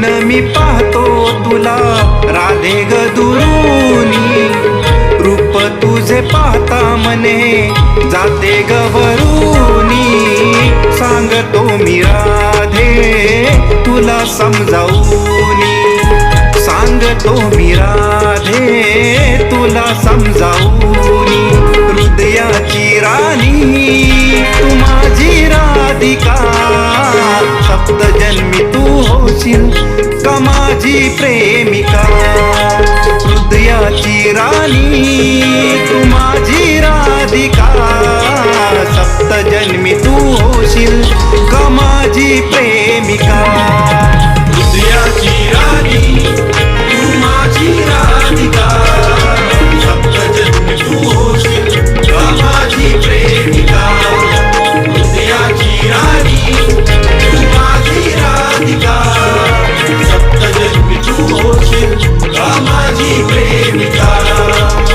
मी पाहतो तुला. राधे ग दुरुनी रूप तुझे पाहता मने जाते ग वरुनी सांगतो मी राधे तुला समजावूनी सांगतो मी राधे तुला समजावूनी हृदयाची राणी तू माझी राधिका. सप्त जन्मी तू होशील. माझी प्रेमिका. हृदयाची राणी तू माझी राधिका. सप्तजन्मी तू होशील का माझी प्रेमिका? सप्तजन्मी